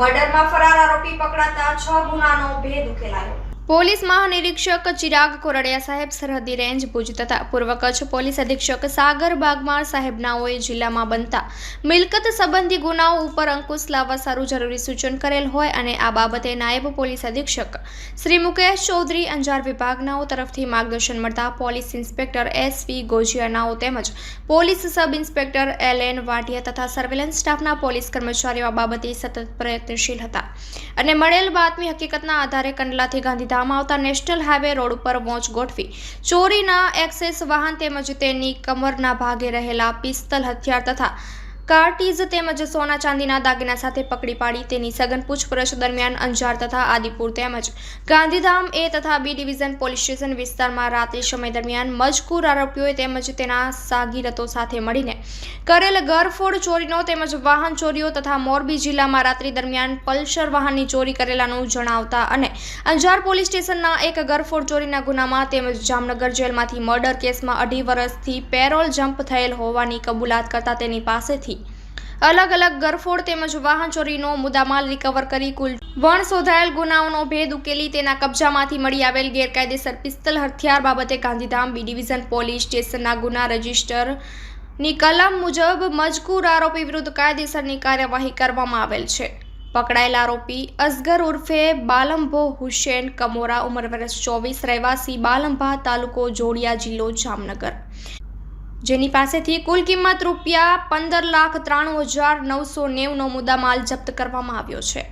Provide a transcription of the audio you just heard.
મર્ડરમાં ફરાર આરોપી પકડાતા છ ગુનાનો ભેદ ઉકેલાયો. પોલીસ મહાનિરીક્ષક ચિરાગ કોરડિયા સાહેબ સરહદી રેન્જ ભુજ તથા પૂર્વ કચ્છ પોલીસ અધિક્ષક સાગર બાગમાર સાહેબનાઓએ જિલ્લામાં બનતા મિલકત સંબંધી ગુનાઓ ઉપર અંકુશ લાવવા સારું જરૂરી સૂચન કરેલ હોય અને આ બાબતે નાયબ પોલીસ અધિક્ષક શ્રી મુકેશ ચૌધરી અંજાર વિભાગનાઓ તરફથી માર્ગદર્શન મળતા પોલીસ ઇન્સ્પેક્ટર એસ વી ગોજિયાનાઓ તેમજ police sub inspector L N Vatiya તથા સર્વેલન્સ સ્ટાફના પોલીસ કર્મચારીઓ આ બાબતે સતત પ્રયત્નશીલ હતા. અને મળેલ બાતમી હકીકતના આધારે કંડલાથી ગાંધીધામ આવતા નેશનલ હાઈવે રોડ ઉપર વોચ ગોઠવી ચોરીના એક્સેસ વાહન તેમજ તેની કમરના ભાગે રહેલા પિસ્તલ હથિયાર તથા કાર્ટીઝ તેમજ સોના ચાંદીના દાગીના સાથે પકડી પાડી તેની સઘન પૂછપરછ દરમિયાન અંજાર તથા આદિપુર તેમજ ગાંધીધામ એ તથા બી ડિવિઝન પોલીસ સ્ટેશન વિસ્તારમાં રાત્રિ સમય દરમિયાન મજકૂર આરોપીઓએ તેમજ તેના સાગીરતો સાથે મળીને કરેલ ગરફોડ ચોરીનો તેમજ વાહન ચોરીઓ તથા મોરબી જિલ્લામાં રાત્રિ દરમિયાન પલ્સર વાહનની ચોરી કરેલાનું જણાવતા અને અંજાર પોલીસ સ્ટેશનના એક ગરફોડ ચોરીના ગુનામાં તેમજ જામનગર જેલમાંથી મર્ડર કેસમાં અઢી વર્ષથી પેરોલ જમ્પ થયેલ હોવાની કબૂલાત કરતા તેની પાસેથી અલગ અલગ ગરફોડ તેમજ વાહન ચોરીનો મુદ્દામાલ રિકવર કરી કુલ વણ શોધાયેલ ગુનાઓનો ભેદ ઉકેલી તેના કબજામાંથી મળી આવેલ ગેરકાયદેસર પિસ્તલ હથિયાર બાબતે ગાંધીધામ બી ડિવિઝન પોલીસ સ્ટેશનના ગુના રજિસ્ટર ની કલમ મુજબ મજકૂર આરોપી વિરુદ્ધ કાયદેસરની કાર્યવાહી કરવામાં આવેલ છે. પકડાયેલ આરોપી અસગર ઉર્ફે બાલંભો હુસેન કમોરા ઉંમર વર્ષ ચોવીસ, રહેવાસી બાલંભા તાલુકો જોડિયા જિલ્લો જામનગર. જેની પાસેથી કુલ કિંમત રૂપિયા પંદર લાખ ત્રાણું હજાર નવસો નેવુંનો મુદ્દામાલ જપ્ત કરવામાં આવ્યો છે.